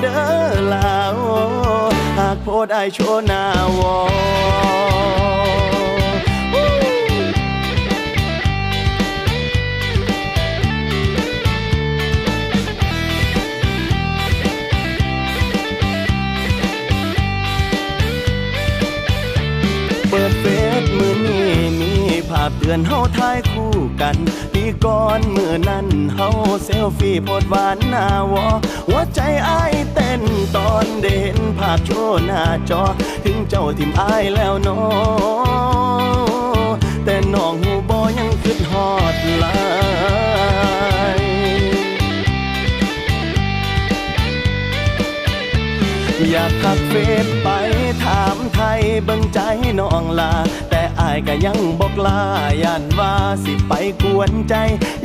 เด้อลาวหากโพดไอโชนาวอาเตือนเฮาถ่ายคู่กันปีก่อนมือนั้นเฮาเซลฟี่โพดหวานหน้าวอหัวใจอ้ายเต้นตอนเด่นภาพโชว์หน้าจอ ถึงเจ้าทิมอ้ายแล้วนอแต่น้องหูบอยังคิดฮอดลายอยากขับเฟซไปถามไทยเบิ่งใจน้องลาแต่ อายก็ยังบอกลาย่านว่าสิไปกวนใจ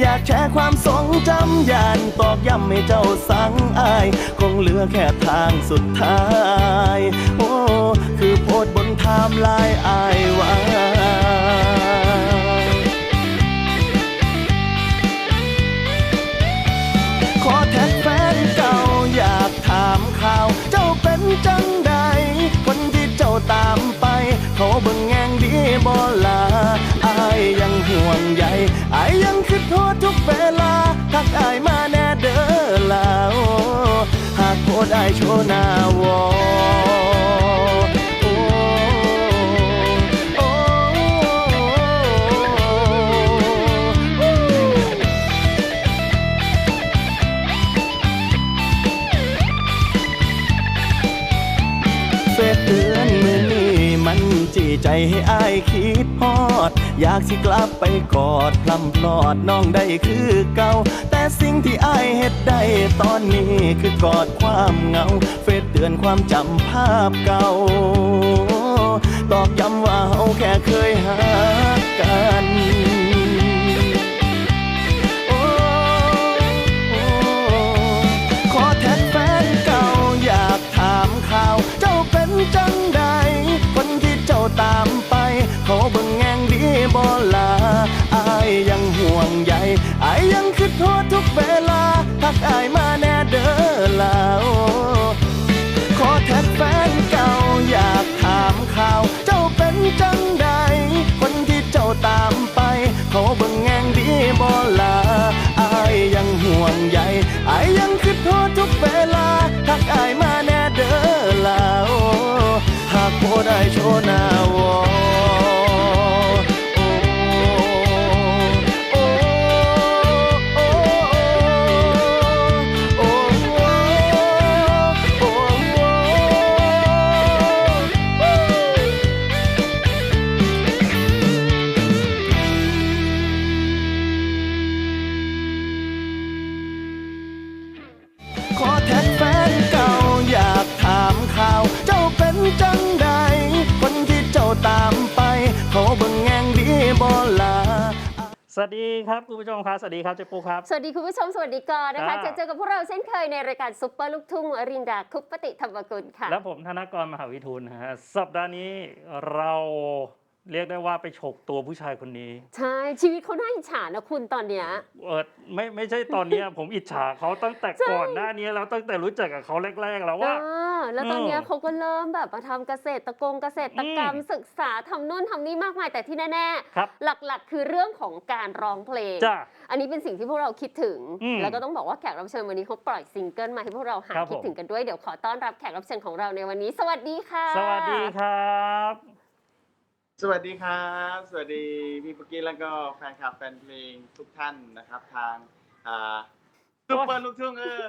อยากแชร์ความทรงจำย่านตอกย้ำให้เจ้าสั่งอาย คงเหลือแค่ทางสุดท้าย โอ้ คือโพสบนไทม์ไลน์อายไว้ขอแท็กแฟนเก่าอยากถามข่าว เจ้าเป็นจังใดคนที่เจ้าตาม ลาอายยังห่วงใยอายยังคิดโทษทุกเวลา ทักอายมาแน่เด้อลาโอหากโพดอายโชว์หน้าวอ ใจให้อายคิดฮอด อยากสิกลับไปกอดพลำพลอดน้องได้คือเก่า แต่สิ่งที่อายเฮ็ดได้ตอนนี้คือกอดความเหงา เฟซเตือนความจำภาพเก่า ตอกย้ำว่าเฮาแค่เคยหากันากอายมาแน่เด้อลาวขอแท็กแฟนเก่าอยากถามข่าว เจ้าเป็นจังใด คนที่เจ้าตามไป เขาเบิ่งแงงดีบ่ลาอายยังห่วงใยอายยังคิดโทษทุกเวลาทักอาย ครับคุณผู้ชมครับสวัสดีครับเจ๊ปูครับ สวัสดีคุณผู้ชมสวัสดีก่อนนะคะจ้าจะเจอกับพวกเราเช่นเคยในรายการซุปเปอร์ลูกทุ่งอรินดาคุปปติธรรมกุลค่ะ และผมธนกรมหาวิทูลนะฮะสัปดาห์นี้เรา เรียกได้ว่าไปฉกตัวผู้ชายคนนี้ใช่ชีวิตเขาน่าอิจฉานะคุณตอนเนี้ย เออไม่ไม่ใช่ตอนเนี้ย ผมอิจฉาเขาตั้งแต่ใช่ก่อนหน้านี้แล้วตั้งแต่รู้จักกับเขาแรกๆแล้วว่าเออแล้วตอนเนี้ยอืมเขาก็เริ่มแบบมาทำเกษตรกงเกษตรกรรม อืมศึกษาทำนู่นทำนี่มากมายแต่ที่แน่ครับ ๆ หลักๆ คือเรื่องของการร้องเพลง จ้า อันนี้เป็นสิ่งที่พวกเราคิดถึง อืมแล้วก็ต้องบอกว่าแขกรับเชิญวันนี้เขาปล่อยซิงเกิลมาให้พวกเราหาครับคิดผม ถึงกันด้วยเดี๋ยวขอต้อนรับแขกรับเชิญของเราในวันนี้ สวัสดีค่ะ สวัสดีครับ สวัสดีครับ สวัสดีพี่ปุกกี้แล้วก็แฟนคลับแฟนเพลงทุกท่านนะครับ ทางอ่าซุปเปอร์ลูกทุ่งเออ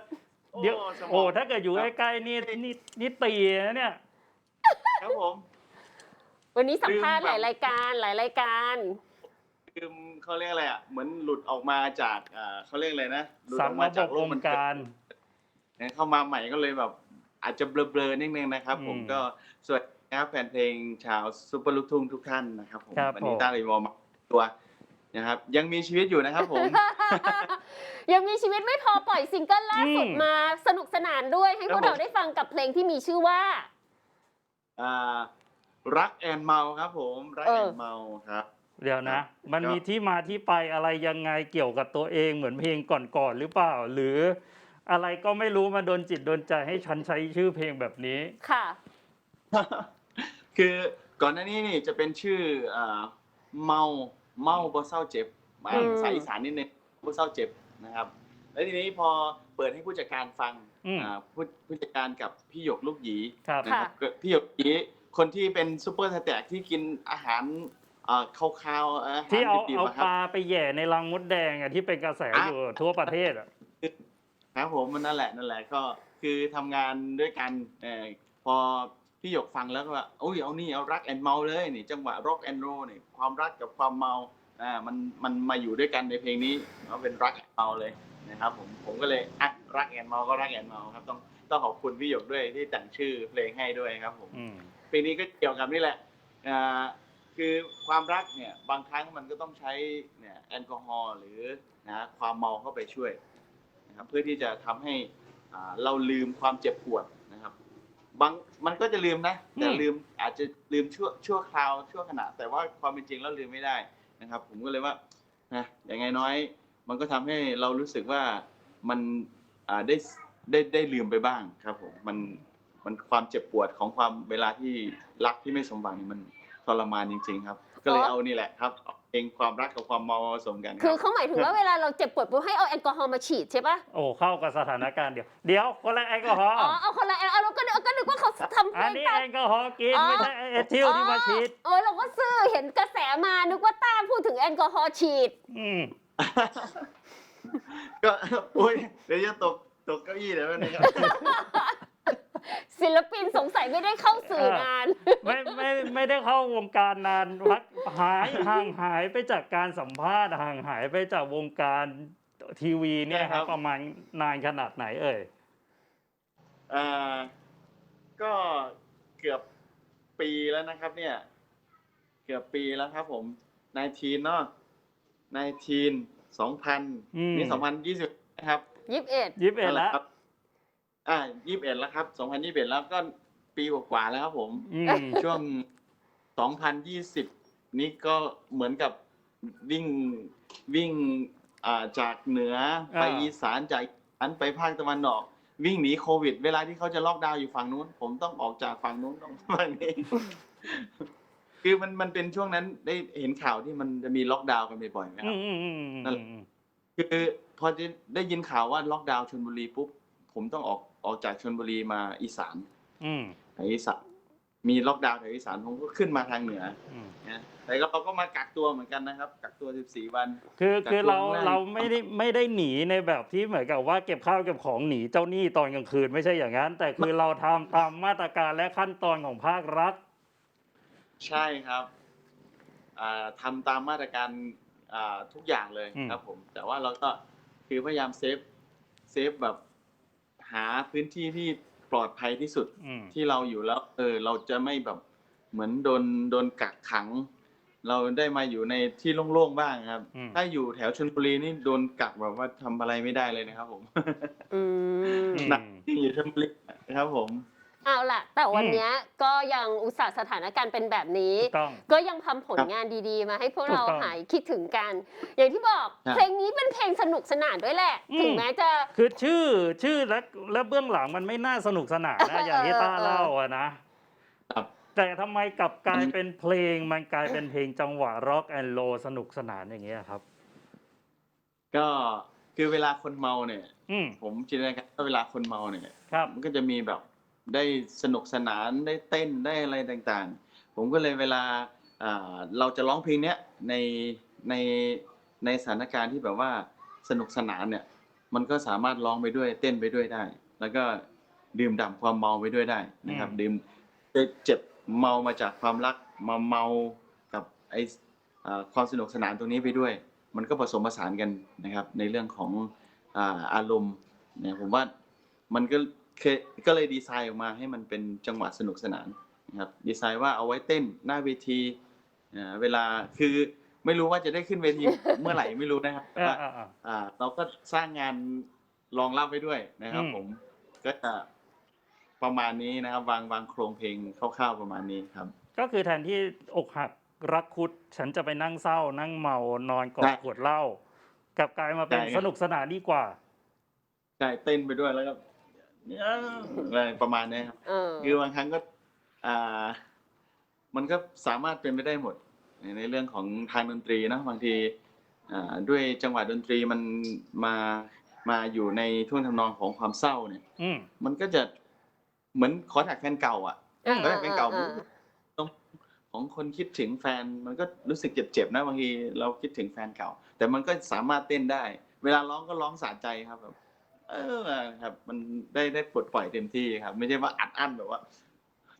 เดี๋ยวสมงโอ้ถ้าเกิดอยู่ใกล้ๆนี่นี่นี่ตีนะเนี่ย ครับผมวันนี้สัมภาษณ์ลืมหแบบลายรายการหลายรายการ คือเขาเรียกอะไรอะเหมือนหลุดออกมาจากอ่าเขาเรียกอะไรนะหลุดสาอมอกระมาบจากบโลวกงมันการ เข้ามาใหม่ก็เลยแบบอาจจะเบลอๆนิดนึงนะครับ ผมอืม ก็สวัสดีนะ ครับแฟนเพลงชาวซุปเปอร์ลูกทุ่งทุกท่านนะครับผมครับวันนี้ผมต้าเลยวอมาตัวนะครับ ยังมีชีวิตอยู่นะครับผม ยังมีชีวิตไม่พอปล่อยซิงเกิลล่าสุดอืม มาสนุกสนานด้วยให้พวกครับผมเราได้ฟังกับเพลงที่มีชื่อว่า อ่ารักแอนเมาครับผมรักเอแออนเมาครับ เดี๋ยวนะ มันก็มีที่มาที่ไปอะไรยังไงเกี่ยวกับตัวเองเหมือนเพลงก่อนๆหรือเปล่า หรือ อะไรก็ไม่รู้มาโดนจิตโดนใจให้ฉันใช้ชื่อเพลงแบบนี้ ค่ะ คือก่อนหน้านี้นี่จะเป็นชื่ออ่าเมาเมาบ่เศร้าเจ็บมาอืมสายอีสานนิดนึงบ่เศร้าเจ็บนะครับ แล้วทีนี้พอเปิดให้ผู้จัดการฟังอืม อ่าผู้ผู้จัดการกับพี่หยกลูกหยี ครับ นะครับก็พี่หยกหยีคนที่เป็นซูเปอร์สแต็กที่กินอาหารอ่าคาวๆอาหารที่เอาดิบเอาๆอะคปรับ ลาไปแหย่ในรังมดแดงอะที่เป็นกระแสอะ อยู่ทั่วประเทศอะ ครับผมมันนั่นแหละนั่นแหละก็คือทำงานด้วยกันเออพอ พี่หยกฟังแล้วก็ว่าโอ้ยเอานี่เอารักแอนเมาเลยนี่จังหวะร็อกแอนโรนี่ความรักกับความเมาอ่ามันมันมาอยู่ด้วยกันในเพลงนี้ก็เป็นรักแอนเมาเลยนะครับผมผมก็เลยอะรักแอนเมาก็รักแอนเมาครับ ต้องต้องขอบคุณพี่หยกด้วยที่แต่งชื่อเพลงให้ด้วยครับผมอืมเพลงนี้ก็เกี่ยวกับนี่แหละอ่าคือความรักเนี่ยบางครั้งมันก็ต้องใช้เนี่ยแอลกอฮอล์หรือนะความเมาเข้าไปช่วยนะครับเพื่อที่จะทำให้อ่าเราลืมความเจ็บปวดนะครับ บางมันก็จะลืมนะ แต่อืมลืมอาจจะลืมชั่วชั่วคราวชั่วขณะ แต่ว่าความเป็นจริงแล้วลืมไม่ได้นะครับ ผมก็เลยว่านะอย่างไงน้อย มันก็ทำให้เรารู้สึกว่ามันอ่าได้ได้ได้ลืมไปบ้างครับผมมันมันความเจ็บปวดของความเวลาที่รักที่ไม่สมหวังนี่มันทรมานจริง ๆ ครับ ก็เลยอ๋อเอานี่แหละครับ เอาเพลงความรักกับความเมามาผสมกันคคืรัอบเขาหมายถึงว่าเวลาเราเจ็บปวดปุ๊บให้เอาแอลกอฮอล์มาฉีดใช่ปะโอ้เข้ากับสถานการณ์เดียว เดี๋ยวคนละแอลกอฮอล์อ๋อเอาคนละแอลเอาเราก็นึกก็นึกว่าเขาทำเพอัลนงนี้ตาม แอลกอฮอล์กินอ๋อ ไม่ใช่เอทิลที่มาฉีดเออเราก็ซื่อเห็นกระแสมานึกว่าต้าพูดถึงแอลกอฮอล์ฉีด อืมก็โอ้ยเดี๋ยวจะตกตกเก้าอี้เดี๋ยวนี้ครับ ศิลปินสงสัยไม่ได้เข้าสื่อนาน ไม่ไม่ไม่ได้เข้าวงการนานพักหายห่างหายไปจากการสัมภาษณ์ห่างหายไปจากวงการทีวีเนี่ยใช่คครัรับบประมาณนานขนาดไหนเอ่ยอ่าก็เกือบปีแล้วนะครับ เนี่ย เกือบปีแล้วครับ ผมนายทีนเนาะนายทีนสองพันอืมนี่สองพันยี่สิบนะครับยิบเอ็ดยิบเอ็ดแล้วนั่นหะครับ อ่ายี่สิบเอ็ดแล้วครับสองพันยี่สิบเอ็ดแล้วก็ปีกว่าๆแล้วครับผม อืม ช่วง2020นี้ก็เหมือนกับวิ่งวิ่งอ่าจากเหนือไปอ่า อีสานจากอีสานไปภาคตะวันออก วิ่งหนีโควิด เวลาที่เขาจะล็อกดาวน์อยู่ฝั่งนู้น ผมต้องออกจากฝั่งนู้นต้องฝั่งนี้ คือมันมันเป็นช่วงนั้นได้เห็นข่าวที่มันจะมีล็อกดาวน์กันบ่อยๆไหมคอืรับ มอืมอืมอืมนั่นแหละ คือพอจะได้ยินข่าวว่าล็อกดาวน์ชลบุรีปุ๊บผมต้องออก ออกจากชลบุรีมาอีสานอืมแถวอีสานมีล็อกดาวน์แถวอีสานผมก็ขึ้นมาทางเหนืออืมนะแต่ก็เราก็มากักตัวเหมือนกันนะครับ กักตัว 14 วัน คือจากคือเราช่วงแรก เราไม่ได้ไม่ได้หนีในแบบที่เหมือนกับว่าเก็บข้าวเก็บของหนีเจ้าหนี้ตอนกลางคืนไม่ใช่อย่างนั้น แต่คือเราทำตามมาตรการและขั้นตอนของภาครัฐ ใช่ครับอ่าทำตามมาตรการอ่าทุกอย่างเลยอืม ครับผม แต่ว่าเราก็คือพยายามเซฟเซฟแบบ หาพื้นที่ที่ปลอดภัยที่สุดอืม ที่เราอยู่แล้ว เออ เราจะไม่แบบเหมือนโดนโดนกักขัง เราได้มาอยู่ในที่โล่งๆบ้างครับ อืม ถ้าอยู่แถวชลบุรีนี่โดนกักแบบว่าทำอะไรไม่ได้เลยนะครับ ผมอืมอืมหนักที่อยู่ชลบุรีนะครับผม เอาล่ะ แต่วันเนี้ยก็ยังอุตส่าห์สถานการณ์เป็นแบบนี้ ถูกต้อง ก็ยังทำผลครับงานดีๆ มาให้พวกถูกเราต้องหายคิดถึงกัน อย่างที่บอกครับ เพลงนี้เป็นเพลงสนุกสนานด้วยแหละ อืม ถึงแม้จะ คือชื่อชื่อและและเบื้องหลังมันไม่น่าสนุกสนานนะอย่างที่ต้าเล่าอะนะ ครับ แต่ทำไมกลับกลายเป็นเพลงมันกลายเป็นเพลงจังหวะร็อกแอนด์โลสนุกสนานอย่างเงี้ยครับ ก็คือเวลาคนเมาเนี่ย อืมผมจินตนาการว่าเวลาคนเมาเนี่ย ครับ มันก็จะมีแบบ ได้สนุกสนานได้เต้นได้อะไรต่างๆ ผมก็เลยเวลาอ่าเราจะร้องเพลงเนี้ยในในในสถานการณ์ที่แบบว่าสนุกสนานเนี่ย มันก็สามารถร้องไปด้วยเต้นไปด้วยได้ แล้วก็ดื่มด่ำความเมาไปด้วยได้นะครับอืมดื่มเจ็บเมามาจากความรักมาเมากับไออ่าความสนุกสนานตรงนี้ไปด้วย มันก็ผสมผสานกันนะครับ ในเรื่องของอ่าอารมณ์เนี่ยผมว่ามันก็ เคก็เลยดีไซน์ออกมาให้มันเป็นจังหวะสนุกสนานนะครับดีไซน์ว่าเอาไว้เต้นหน้าเวทีอ่าเวลาคือไม่รู้ว่าจะได้ขึ้นเวทีเมื่อไหร่ไม่รู้นะครับแต่อ่าว่าอ่าอ่าอ่า เราก็สร้างงานรองรับไว้ด้วยนะครับอืมผมก็จะประมาณนี้นะครับ วางวางโครงเพลงคร่าวๆประมาณนี้ครับ ก็คือแทนที่อกหักรักคุด ฉันจะไปนั่งเศร้า นั่งเมานอนกอใช่ดขวดเหล้ากลับกลายมาเป็นใช่ครับสนุกสนานดีกว่าใช่เต้นไปด้วยแล้วก็ อะไรประมาณนี้ครับ เออคือบางครั้งก็อ่ามันก็สามารถเป็นไปได้หมด ในในเรื่องของทางดนตรีเนอะบางทีอ่าด้วยจังหวะดนตรีมันมามาอยู่ในท่วงทำนองของความเศร้าเนี่ย อืม มันก็จะเหมือนขอแท็กแฟนเก่าอะอ่าขอแท็กแฟนเก่าอ่าตรงของคนคิดถึงแฟนมันก็รู้สึกเจ็บๆนะบางทีเราคิดถึงแฟนเก่า แต่มันก็สามารถเต้นได้ เวลาร้องก็ร้องสะใจครับแบบ เออครับ มันได้ได้ปลดปล่อยเต็มที่ครับ ไม่ใช่ว่าอัดอั้นแบบว่า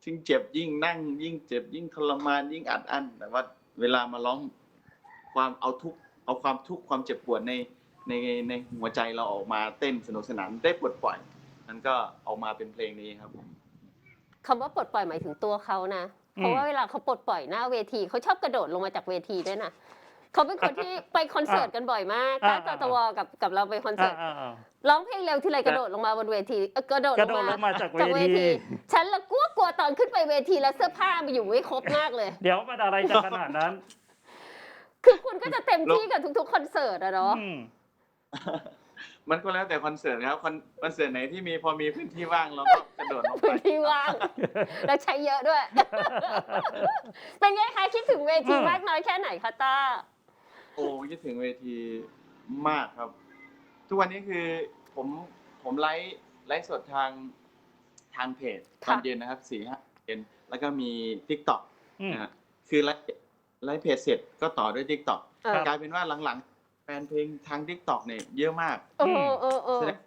ยิ่งเจ็บยิ่งนั่ง ยิ่งเจ็บ ยิ่งทรมานยิ่งอัดอั้นแต่ว่า เวลามาร้องความเอาทุกเอาความทุกข์ความเจ็บปวดในในในหัวใจเราออกมาเต้นสนุกสนานได้ปลดปล่อยมันก็ออกมาเป็นเพลงนี้ครับผมคำว่าปลดปล่อยหมายถึงตัวเขานะ เพราะว่าเวลาเขาปลดปล่อยหน้าเวทีเขาชอบกระโดดลงมาจากเวทีด้วยนะ เขาเป็นคนที่ไปคอนเสิร์ตกันบ่อยมากอ่าถ้าตตวกับกับเราไปคอนเสิอ่าร์ตอ่าอ่าร้องเพลงเร็วทีไรกระโดดลงมาบนเวทีเอ่อกระโดดกระโดดลงมาจากเวทีฉันละกลัวกลัวตอนขึ้นไปเวทีแล้วเสื้อผ้ามันอยู่ไม่ครบมากเลย เดี๋ยวมันอะไรจะขนาดนั้น คือคุณก็จะเต็มที่กับทุก ๆ คอนเสิร์ตอะเนาะอืมมันก็แล้วแต่คอนเสิร์ตครับคอนคอนเสิร์ตไหนที่มีพอมีพื้นที่ว่างเราก็กระโดดลงไปพื้นที่ว่างแล้วใช้เยอะด้วย เป็นไงคะคิดถึงเวทีอืมมากน้อยแค่ไหนคะต้า โอ้คิดถึงเวทีมากครับ ทุกวันนี้คือผมผมไลฟ์ไลฟ์สดทางทางเพจตค่ะอนเย็นนะครับสี่ห้าเย็นแล้วก็มี t ิ k t o k อืมนะฮะคือไลฟ์ไลฟ์เพจเสร็จก็ต่อด้วย t ิ k t o k เออ กลายเป็นว่าหลังๆ แฟนเพลงทาง t ิ k t o k เนี่ยเยอะมาก เออเออเออแสดง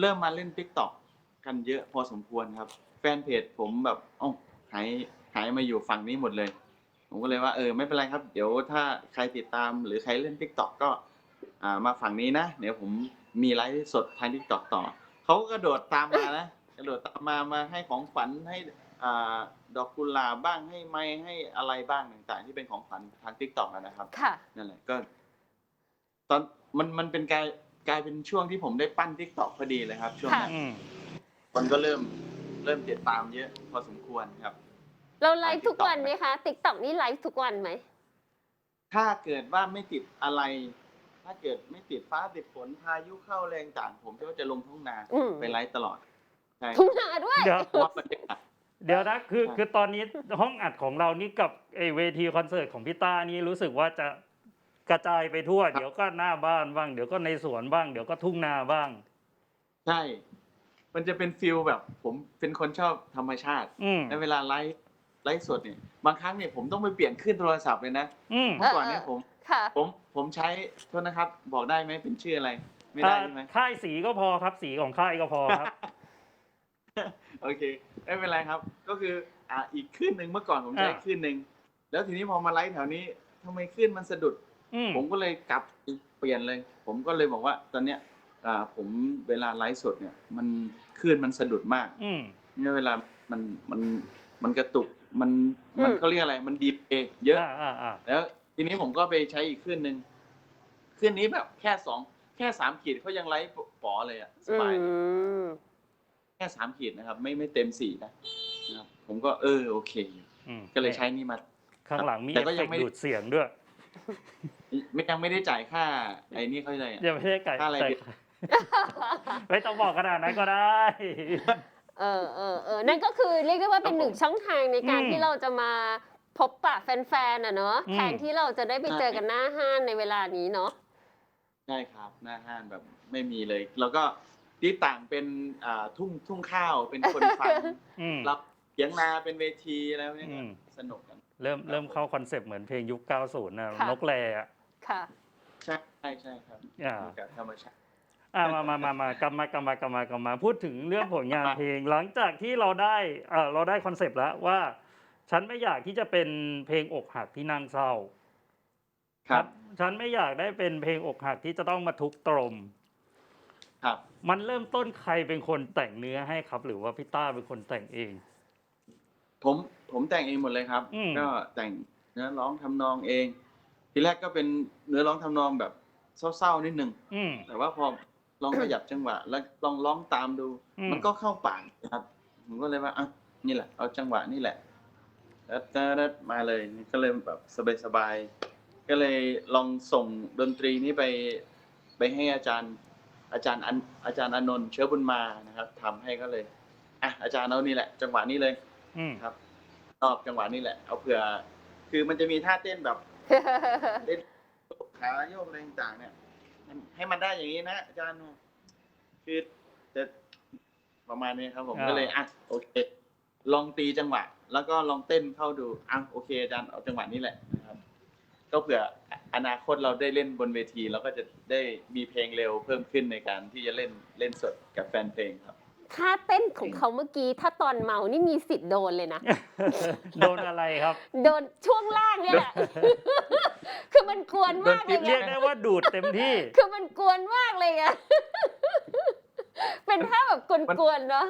เริ่มมาเล่น t ิ k t o k กันเยอะพอสมควรครับ แฟนเพจผมแบบเอ้าหายหายมาอยู่ฝั่งนี้หมดเลย ผมก็เลยว่าเออไม่เป็นไรครับ เดี๋ยวถ้าใครติดตามหรือใครเล่น t ิ k t o k ก็อ่ามาฝั่งนี้นะ เดี๋ยวผมมีไลฟ์สดทาง t ิ k t o k ต่อ เขาก็กระโดดตามมานะกระโดดตามมามาให้ของขวัญให้อ่าดอกกุหลาบบ้างให้ไม้ให้อะไรบ้างต่างๆ ที่เป็นของขวัญทาง t ิ k t o k นะครับค่ะนั่นแหละก็ ตอนมันมันเป็นกลายกลายเป็นช่วงที่ผมได้ปั้น t ิ k t o k พอดีเลยครับ ช่วงนั้นอืมคนก็เริ่มเริ่มติดตามเยอะ พอสมควรครับ เราไลฟ์ทุกวันไหมคะติ๊กต็อกนี่ไลฟ์ทุกวันไหม ถ้าเกิดว่าไม่ติดอะไร ถ้าเกิดไม่ติดฟ้าติดฝนพายุเข้าแรงต่างผมก็จะลงทุ่งนาอืม ไปไลฟ์ตลอดใช่ทุ่งนาด้วย เดี๋ยวเพราะว่าบรรยากาศ เดี๋ยวนะคือใช่ คือตอนนี้ห้องอัดของเรานี่กับไอเวทีคอนเสิร์ตของพี่ต้านี่รู้สึกว่าจะกระจายไปทั่ว เดี๋ยวก็หน้าบ้านบ้าง เดี๋ยวก็ในสวนบ้าง เดี๋ยวก็ทุ่งนาบ้าง ใช่ มันจะเป็นฟิลแบบ ผมเป็นคนชอบธรรมชาติ อืม ในเวลาไลฟ์ ไลฟ์สดเนี่ยบางครั้งเนี่ยผมต้องไปเปลี่ยนขึ้นโทรศัพท์เลยนะอืมเมื่อก่อนเนี่ยเออผม ค่ะ ผมผมใช้โทษนะครับ บอกได้ไหมเป็นชื่ออะไร ไม่ได้ใช่ไหม ค่ายสีก็พอครับ สีของค่ายก็พอครับ โอเคไม่เป็นไรครับ ก็คืออ่าอีกขึ้นหนึ่งเมื่อก่อนผมใช้อ่า ขึ้นหนึ่งแล้วทีนี้พอมาไลฟ์แถวนี้ทำไมขึ้นมันสะดุด อืมผมก็เลยกลับเปลี่ยนเลย ผมก็เลยบอกว่าตอนเนี้ยอ่าผมเวลาไลฟ์สดเนี่ย มันคลื่นมันสะดุดมากอืม เนี่ยเวลามันมันมันกระตุก มันมันอืม เขาเรียกอะไร มันดีเอเยอะอ่าอ่าอ่าแล้ว ทีนี้ผมก็ไปใช้อีกคลื่นหนึ่งคลื่นนี้แบบแค่สองแค่สามขีดเขายังไลฟ์ป๋อเลยอะสอืบาย มแค่สามขีดนะครับ ไม่ไม่เต็มสี่นะนะครับ ผมก็เออโอเค อืมก็เลยใช้นี่มา ข้างหลังมีแต่เอฟก็เฟยักงไม่ ต์ดูดเสียงด้วยไม่ยังไม่ได้จ่ายค่าไอ้นี่เขาเลยอะ ยังไม่ได้ไก่ค่าอะไร แต่ดีไม่ต้องบอกขนาดนั้นก็ได้ เออเออเออนั่นก็คือเรียกได้ว่าเป็นหนึ่งช่องทางในการอืมที่เราจะมาพบปะแฟนๆอะเนาะอืม แทนที่เราจะได้ไปเจอกันหน้าห้านในเวลานี้เนาะ ใช่ครับ หน้าห้านแบบไม่มีเลย แล้วก็ที่ต่างเป็นอ่าทุ่งทุ่งข้าวเป็นคนฟัง อืม รับเสียงนาเป็นเวทีแล้วเนี่ยอืม สนุกกัน เริ่มเริ่มเข้าคอนเซปต์เหมือนเพลงยุค 90 นะค่ะ นกแรอะค่ะ ใช่ใช่ใช่ครับอ่าบรรยากาศธรรมชาติ อ่ามามามามากลับมากลับมากลับมากลับมาพูดถึงเรื่องผลงานเพลง หลังจากที่เราได้เออเราได้คอนเซปต์แล้วว่า ฉันไม่อยากที่จะเป็นเพลงอกหักที่นั่งเศร้าครับ ฉันไม่อยากได้เป็นเพลงอกหักที่จะต้องมาทุกข์ตรม ครับ มันเริ่มต้นใครเป็นคนแต่งเนื้อให้ครับ หรือว่าพี่ต้าเป็นคนแต่งเอง ผมผมแต่งเองหมดเลยครับ อืม ก็แต่งเนื้อร้องทำนองเอง ทีแรกก็เป็นเนื้อร้องทำนองแบบเศร้าๆนิดนึง อืม แต่ว่าพอ ลองขยับจังหวะ แล้วลองร้องตามดูอืมมันก็เข้าปากนะครับ ผมก็เลยว่าอะนี่แหละ เอาจังหวะนี่แหละแล้วแล้วมาเลยก็เลยแบบสบายๆก็เลยลองส่งดนตรีนี้ไปไปให้อาจารย์ อาจารย์อันอาจารย์อนนท์เชื้อบุญมานะครับทำให้ก็เลยอะอาจารย์เอานี่แหละ จังหวะนี้เลยอืมครับชอบจังหวะนี้แหละ เอาเผื่อ คือมันจะมีท่าเต้นแบบเต้นขาโยกอะไรต่างๆเนี่ยมัน ให้มันได้อย่างนี้นะอาจารย์คือจะประมาณนี้ครับผมอ่าก็เลยอะโอเค ลองตีจังหวะ แล้วก็ลองเต้นเข้าดูอะโอเคอาจารย์เอาจังหวะนี้แหละนะครับ ก็เผื่ออนาคตเราได้เล่นบนเวทีเราก็จะได้มีเพลงเร็วเพิ่มขึ้นในการที่จะเล่นเล่นสดกับแฟนเพลงครับท่าเต้นของเขาเมื่อกี้ถ้าตอนเมานี่มีสิทธิ์โดนเลยนะ โดนอะไรครับ โดนช่วงล่างเนี่ยแหละ คือมันกวนมากเลยไงเรียกได้ว่าดูดเต็มที่ คือมันกวนมากเลยไงเป็นท่าแบบกวนๆเนาะ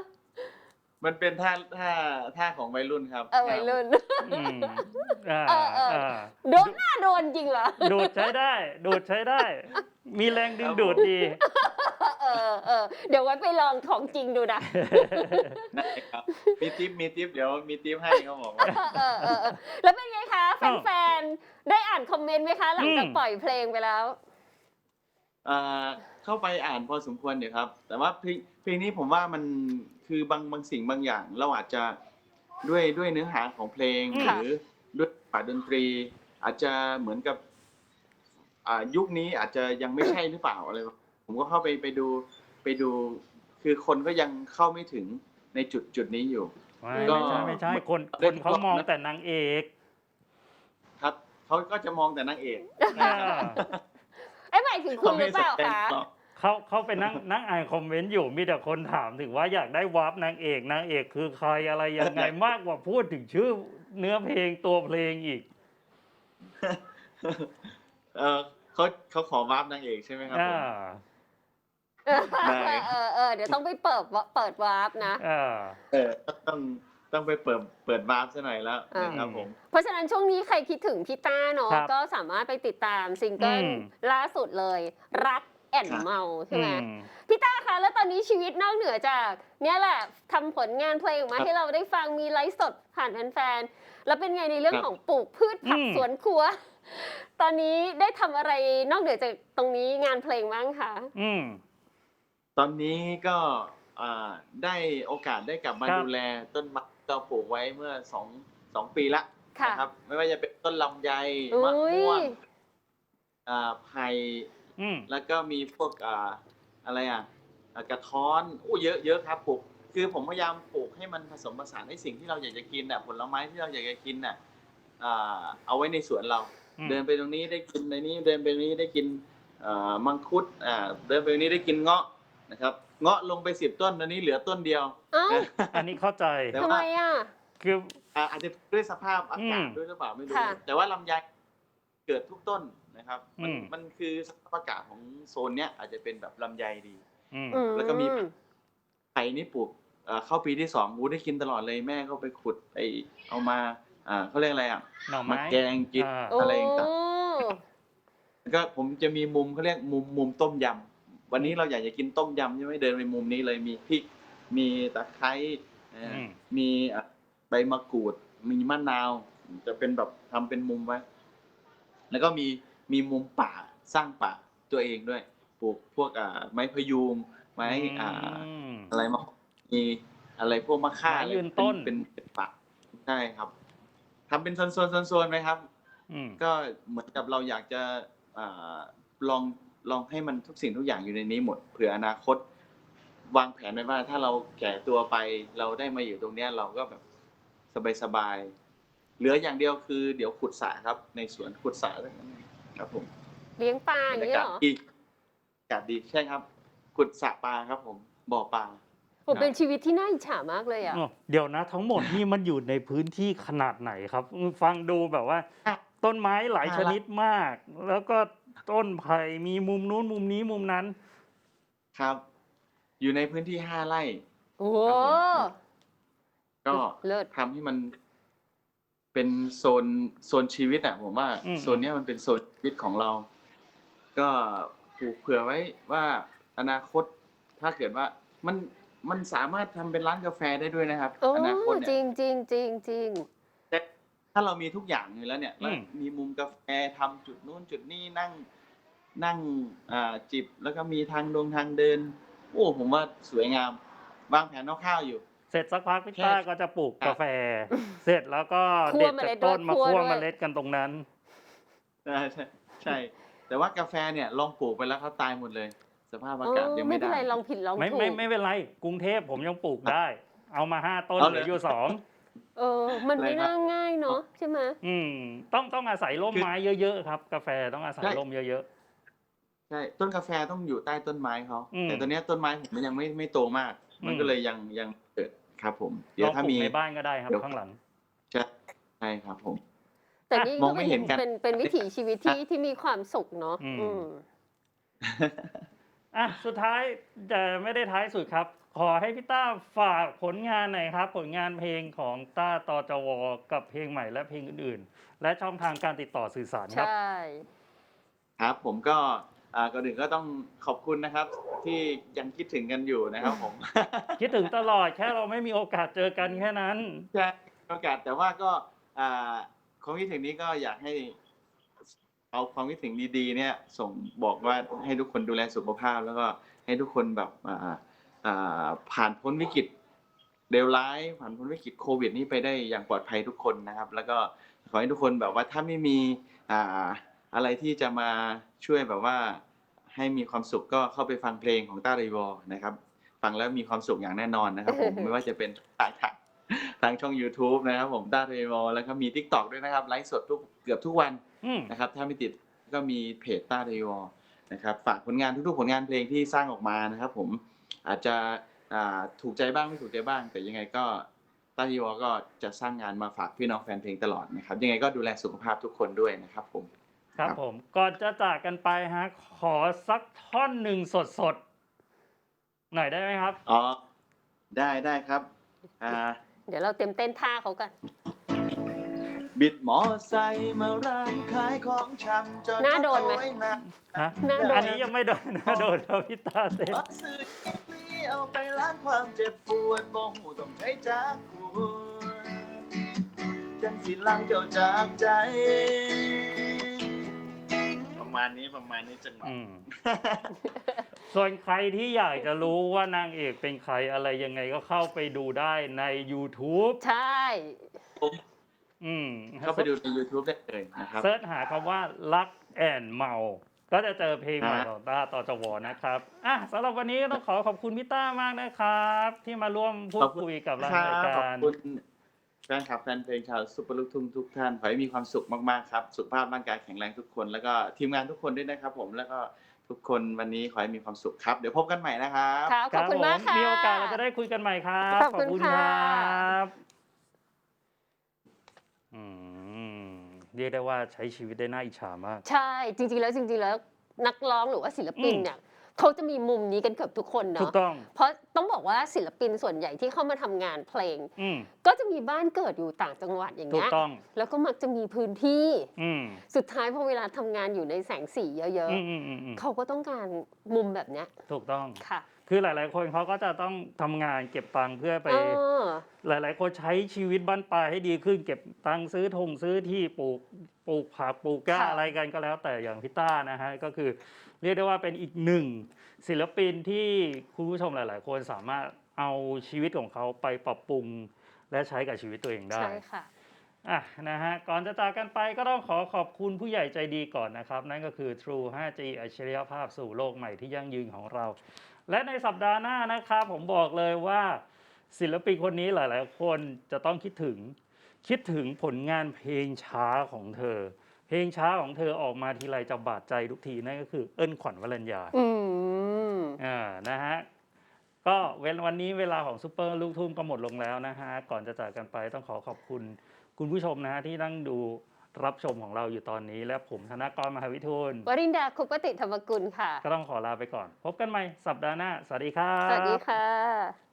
มันเป็นท่าท่าท่าของวัยรุ่นครับเออวัยรุ่น อืมอ่าเออเอออ่าโดนหน้าโดนจริงเหรอ ดูดใช้ได้ ดูดใช้ได้ มีแรงดึงดูดดี เออเออเดี๋ยวไว้ไปลองของจริงดูนะได้ครับมีทิปมีทิปเดี๋ยวมีทิปให้เขาบอกว่า เออเออเออแล้วเป็นไงคะอ้าวแฟนๆ ได้อ่านคอมเมนต์ไหมคะ หลังจากอืม ปล่อยเพลงไปแล้วเอ่อเข้าไปอ่านพอสมควรเดี๋ยวครับ แต่ว่าเพลงเพลงนี้ผมว่ามันคือบางบางสิ่งบางอย่าง เราอาจจะด้วยด้วยเนื้อหาของเพลงอืมหรือด้วยป่าดนตรี อาจจะเหมือนกับอ่ายุคนี้อาจจะยังไม่ใช่หรือเปล่าอะไร ผมก็เข้าไปไปดูไปดู คือคนก็ยังเข้าไม่ถึงในจุดจุดนี้อยู่ ไม่ก็ใช่ไม่ใช่คนได้คนเขามองแต่นางเอกครับเขาก็จะมองแต่นางเอกอ่าไอ้ยหมายถึงคุณหรือเปล่าขไม่สนใจคะหรอกเขาเขาไปนั่งนั่งอ่านคอมเมนต์อยู่มีแต่คนถามถึงว่าอยากได้วาร์ปนางเอกนางเอกคือใครอะไรยังไงมากกว่าพูดถึงชื่อเนื้อเพลงตัวเพลงอีก เออเขาเขาขอวาร์ปนางเอกใช่ไหมครับผอ่าม ได้ เออเออเดี๋ยวต้องไปเปิดวะเปิดวาร์ปนะอ่าเออต้องต้องไปเปิดเปิดวาร์ปซะหน่อยแล้วอ่านนะครับผม เพราะฉะนั้นช่วงนี้ใครคิดถึงพี่ต้าเนาะครับก็สามารถไปติดตามซิงเกิลอืม ล่าสุดเลย รักแอนเมาใช่ไหมอืม พี่ต้าคะแล้วตอนนี้ชีวิตนอกเหนือจาก เนี่ยแหละทำผลงานเพลงออกมาครับให้เราได้ฟังมีไลฟ์สดผ่านแฟนๆแล้วเป็นไงในเรื่องครับ ของปลูกพืชผักอืม สวนครัว ตอนนี้ได้ทำอะไรนอกเหนือจากตรงนี้งานเพลงบ้างคะ อืม ตอนนี้ก็อ่าได้โอกาสได้กลับมาครับ ดูแลต้นไม้เราปลูกไว้เมื่อสองสองปีละค่ะ นะครับ ไม่ว่าจะเป็นต้นลำไยอุ๊มะยม่วงอ่าไผ่อืม แล้วก็มีพวกอ่าอะไรอะอ่ากระท้อนอู้เยอะเยอะครับปลูกคือผมพยายามปลูกให้มันผสมผสานให้สิ่งที่เราอยากจะกินน่ะผลไม้ที่เราอยากจะกินน่ะอ่าเอาไว้ในสวนเรา อืม เดินไปตรงนี้ได้กินในนี้เดินไปตรงนี้ได้กินเอ่อมังคุดอ่าเดินไปตรงนี้ได้กินเงาะ นะครับเงาะลงไปสิบต้นตอนนี้เหลือต้นเดียวเอ้าอันนี้เข้าใจแต่ทำไมอะ คือ อ่าอาจจะด้วยสภาพอากาศอืมด้วยหรือเปล่าไม่รู้ค่ะ แต่ว่าลำไยเกิดทุกต้นนะครับมันอืม มันคือสภาพอากาศของโซนเนี้ยอาจจะเป็นแบบลำไยดี อืม อืแล้วก็มี ไผ่นี่ปลูกเอ่อเข้าปีที่สองวูได้กินตลอดเลยแม่ก็ไปขุดไอเอามาอ่าเขาเรียกอะไรอะหน่อมาไม้แกงกิน อ่าโอ้อะไรต่างแล้วก็ผมจะมีมุมเขาเรียกมุมมุมต้มยำ วันนี้เราอยากจะกินต้มยำใช่ไหมเดินไปมุมนี้เลยมีพริก มีตะไคร้เอ่ออมมีอะใบมะกรูด มีมะนาว จะเป็นแบบทำเป็นมุมไว้ แล้วก็มีมีมุมป่าสร้างป่าตัวเองด้วยปลูกพวกอ่าไม้พะยูงไม้อ่าอืมอะไรมามีอะไรพวกมะข่าไม้อะไรยืนต้นเป็นเป็นป่าใช่ครับทำเป็นโซนโซนโซนโซนไหมครับอืมก็เหมือนกับเราอยากจะอาลอง ลองให้มันทุกสิ่งทุกอย่างอยู่ในนี้หมดเผื่ออนาคต วางแผนไว้ว่า ถ้าเราแก่ตัวไปเราได้มาอยู่ตรงเนี้ยเราก็แบบสบายๆเหลืออย่างเดียวคือ เดี๋ยวขุดสระครับ ในสวนขุดสระแล้วกันครับผมเลี้ยงปลาอบรย่างรยานี้กาศเหรอดีอากาศดีใช่ครับ ขุดสระปลาครับ ผมบ่อปลา ผมเป็นชีวิตที่น่าอิจฉามากเลยอะอ๋อเดี๋ยวนะทั้งหมดนี่มันอยู่ในพื้นที่ขนาดไหนครับ ฟังดูแบบว่าอะต้นไม้หลายอะชนิดมาก แล้วก็ ต้นไผ่มีมุมนู้นมุมนี้มุมนั้น ครับ อยู่ในพื้นที่ห้าไร่ โอ้โหครับผมก็เลิศ ทำให้มันเป็นโซนโซนชีวิตอะผมว่า อืม โซนเนี้ยมันเป็นโซนชีวิตของเรา ก็ปลูกเผื่อไว้ว่าอนาคตถ้าเกิดว่ามันมันสามารถทำเป็นร้านกาแฟได้ด้วยนะครับ โอ้อนาคตจริเนี่ยงจริงจริงจริงแต่ถ้าเรามีทุกอย่างอยู่แล้วเนี่ยอืมแล้วมีมุมกาแฟทำจุดนู้นจุดนี้นั่ง นั่งอ่าจิบแล้วก็มีทางดงทางเดิน โอ้ผมว่าสวยงาม วางแผนคร่าวๆอยู่ เสร็จสักพักพี่แค่ต้าก็จะปลูกกาแฟ เสร็จแล้วก็คั่เด็วดเมล็จากดต้นด้วยมาคั่วคั่วด้วยเมล็ดกันตรงนั้นใช่ใช่ใช่ แต่ว่ากาแฟเนี่ยลองปลูกไปแล้วเขาตายหมดเลย สภาพอาโอ้กาศยังไม่ไม่เป็นได้ไรลองผิดลองไม่ถูกไม่ไม่เป็นไร กรุงเทพผมยังปลูกได้ เอามาห้าต้นเอาเหเลยลืออยู่สองเออ มันไม่อะไรครับน่าง่ายเนาะใช่ไหมอืม ต้องต้องอาศัยร่มคือไม้เยอะๆครับ กาแฟต้องอาศัยใช่ร่มเยอะ ใช่ต้นกาแฟต้องอยู่ใต้ต้นไม้เขาอืม แต่ตอนเนี้ยต้นไม้ผมมันยังไม่ไม่โตมาก มันอืมก็เลยยังยังเกิดครับ ผมๆเดี๋ยวเราถ้าปลูมี กในบ้านก็ได้ครับเดี๋ยว ข้างหลัง ใช่ใช่ครับผม แต่นี่มก็องไม่เป็นเห็นกัน เป็นเป็นวิถีชีวิตที่ที่มีความสุขเนาะอืม อืม อะสุดท้ายจะไม่ได้ท้ายสุดครับ ขอให้พี่ต้าฝากผลงานหน่อยครับ ผลงานเพลงของต้าตอจวกับเพลงใหม่และเพลงอื่นๆ และช่องทางการติดต่อสื่อสารครับ ใช่ ครับผมก็ อ่าก่อนอื่นก็ต้องขอบคุณนะครับ ที่ยังคิดถึงกันอยู่นะครับผม คิดถึงตลอดแค่เราไม่มีโอกาสเจอกันแค่นั้น ใช่โอกาสแต่ว่าก็อ่าความคิดถึงนี้ก็อยากให้ เอาความคิดถึงดีๆ เนี่ย ส่งบอกว่าให้ทุกคนดูแลสุขภาพ แล้วก็ให้ทุกคนแบบอ่าอ่าผ่านพ้นวิกฤตเลวร้ายผ่านพ้นวิกฤตโควิด นี้ไปได้อย่างปลอดภัยทุกคนนะครับ แล้วก็ขอให้ทุกคนแบบว่าถ้าไม่มีอ่า อะไรที่จะมาช่วยแบบว่าให้มีความสุขก็เข้าไปฟังเพลงของต้าเรวอนะครับ ฟังแล้วมีความสุขอย่างแน่นอนนะครับผม ไม่ว่าจะเป็นทางทางทางช่อง YouTube นะครับผมต้าเรวอแล้วก็มี Tik t o อกด้วยนะครับไลฟ์สดทุกเกือบทุกวันอืมนะครับ ถ้าไม่ติดก็มีเพจต้าเรวอนะครับฝากผลงานทุกๆผลงานเพลงที่สร้างออกมานะครับ ผมอาจจะอ่าถูกใจบ้างไม่ถูกใจบ้าง แต่ยังไงก็ต้าเรวอก็จะสร้างงานมาฝากพี่น้องแฟนเพลงตลอดนะครับ ยังไงก็ดูแลสุขภาพทุกคนด้วยนะครับผม ครับครับผมก่อนจะจากกันไปฮะ ขอสักท่อนหนึ่งสดๆหน่อยได้ไหมครับ อ๋อ ได้ได้ครับ อ่า เดี๋ยวเราเต็มเต้นท่าเขากัน บิดมอไซค์มาร้านขายของชำจอดน่าโดนไหมรถเอาไว้นะฮะน่าโดน อันนี้ยังไม่โดนนะโดนครับพี่ตาเต้นรถซื้อนี้เอาไปล้างความเจ็บปวดบ่หูต้องใช้จากหัวจังสิล้างเจ้าจากใจ ประมาณนี้ประมาณนี้จังหวะอืม ส่วนใครที่อยากจะรู้ว่านางเอกเป็นใครอะไรยังไงก็เข้าไปดูได้ใน YouTube ใช่ อืมเข้าไปดูใน YouTube ได้เลยนะครับ เซิร์ชหาคำว่ารักแอนเมา ก็จะเจอเพลงใหม่ฮะของต้าต่อจวนะครับอะสำหรับวันนี้ก็ต้องขอขอบคุณพี่ต้ามากนะครับ ที่มาร่วมพูดคุยกับเราคในรับรายขอบการ คุณ แฟนคลับแฟนเพลงชาวซุปเปอร์ลูกทุ่งทุกท่านขอให้มีความสุขมากๆครับ สุขภาพร่างกายแข็งแรงทุกคน แล้วก็ทีมงานทุกคนด้วยนะครับ ผมแล้วก็ทุกคนวันนี้ขอให้มีความสุขครับ เดี๋ยวพบกันใหม่นะครับ ครับขอบคุณมากผค่ะ มีโอกาสเราจะได้คุยกันใหม่ครับขอบคุณคค่ะรับอืมเรียกได้ว่าใช้ชีวิตได้น่าอิจฉามาก ใช่จริงๆแล้วจริงๆแล้วนักร้องหรือว่าศิลปินอืม เนี่ย เขาจะมีมุมนี้กันเกือบทุกคนถูกเนาะต้อง เพราะต้องบอกว่าศิลปินส่วนใหญ่ที่เข้ามาทำงานเพลง อืมก็จะมีบ้านเกิดอยู่ต่างจังหวัดอย่างถูเงี้กยต้อง แล้วก็มักจะมีพื้นที่อืมสุดท้ายพอเวลาทำงานอยู่ในแสงสีเยอะอืมอืมอืมอืมๆ เขาก็ต้องการมุมแบบเนี้ยถูกต้อง ค่ะคือหลาย ๆ คนเขาก็จะต้องทำงานเก็บตังค์เพื่อไป เออ หลาย ๆ คนใช้ชีวิตบ้านปลายให้ดีขึ้น เก็บตังค์ซื้อทงซื้อที่ปลูกปลูกผักปลูกกล้าค่ะ อะไรกันก็แล้วแต่อย่างพี่ต้านะฮะก็คือ เรียกได้ว่าเป็นอีกหนึ่งศิลปินที่คุณผู้ชมหลาย ๆ คนสามารถเอาชีวิตของเขาไปปรับปรุง และใช้กับชีวิตตัวเองได้ใช่ค่ะอะนะฮะก่อนจะจากกันไปก็ต้องขอขอบคุณผู้ใหญ่ใจดีก่อนนะครับ นั่นก็คือ True 5G อัจฉริยภาพสู่โลกใหม่ที่ยั่งยืนของเรา และในสัปดาห์หน้านะครับ ผมบอกเลยว่าศิลปินคนนี้หลาย ๆ คนจะต้องคิดถึงคิดถึงผลงานเพลงช้าของเธอ เพลงช้าของเธอออกมาทีไรจะบาดใจทุกทีนั่นก็คือ เอิ้นขวัญวรัญญาอืมอ่านะฮะก็เวลาวันนี้เวลาของซูเปอร์ลูกทุ่งก็หมดลงแล้วนะฮะก่อนจะจากกันไปต้องขอขอบคุณคุณผู้ชมนะฮะที่นั่งดูรับชมของเราอยู่ตอนนี้และผมธนกรมหาวิทูลวรินดาคุปติธรรมกุลค่ะ ก็ต้องขอลาไปก่อน พบกันใหม่สัปดาห์หน้า สวัสดีครับ สวัสดีค่ะ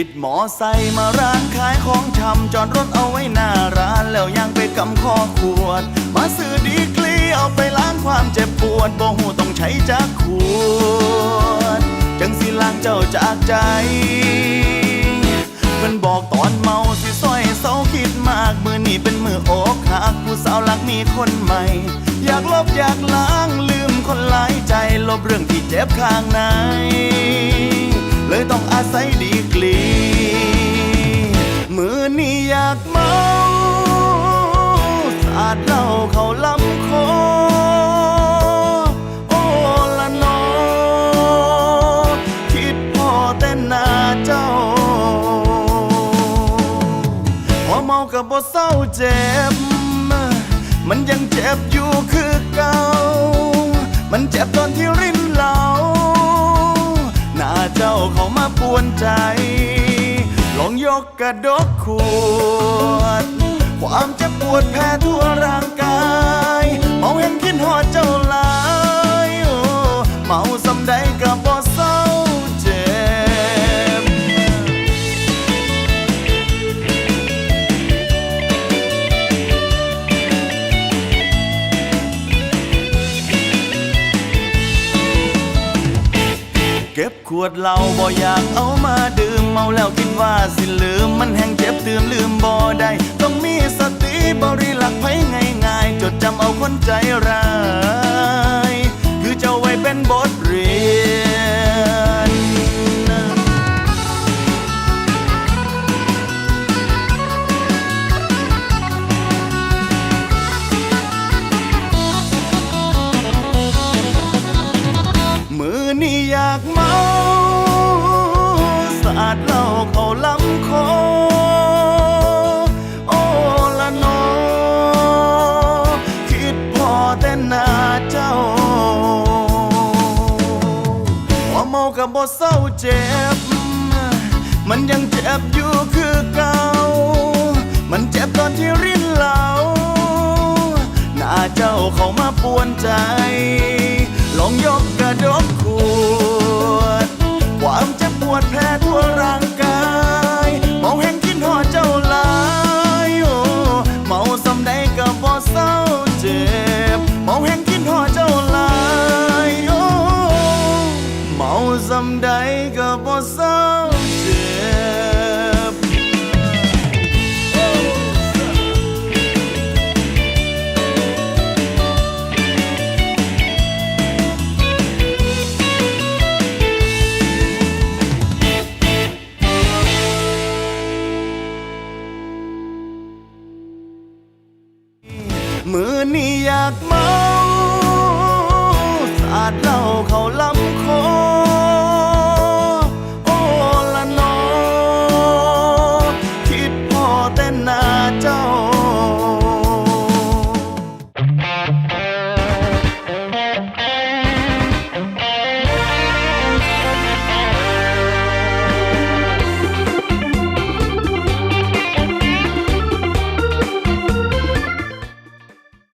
บิดหมอไซค์มาร้านขายของชำจอดรถเอาไว้หน้าร้าน แล้วยังไปกำคอขวด มาซื้อดีกรีเอาไปล้างความเจ็บปวดบ่หูต้องใช้จักขวด จังสิล้างเจ้าจากใจเพิ่นบอกตอนเมาสิซอยเศร้าคิดมากมือนี่เป็นมืออกหักผู้สาวหลักมีคนใหม่ อยากลบอยากล้างลืมคนหลายใจลบเรื่องที่เจ็บข้างใน เลยต้องอาศัยดีกรี มือนี่อยากเมาสาดเหล้าเขาลำคอโอละนอ คิดพ่อแต่หน้าเจ้า พอเมากับบ่เศร้าเจ็บ มันยังเจ็บอยู่คือเก่า มันเจ็บตอนที่รินเหล้า เจ้าเขามาปวนใจ ลองยกกระดกขวด ความเจ็บปวดแพ้ทั่วร่างกาย เมาเห็นคิดหอดเจ้าลาย เมาสำใดกับบ่เศ วดเหล้าบ่อยากเอามาดื่มเมาแล้วคิดว่าสิลืม มันแห้งเจ็บตื่มลืมบ่ได้ ต้องมีสติบริลักไผง่ายๆ จดจำเอาคนใจร้าย คือเจ้าไว้เป็นบทเรียน เจ็บ มันยังเจ็บอยู่คือเก่า มันเจ็บตอนที่รินเหล้าหน้าเจ้าเขามาปวนใจ ลองยกกระดกขวด ความเจ็บปวดแพ้ทั่วร่าง เมาสำใดกับบ่เศร้าเจ็บ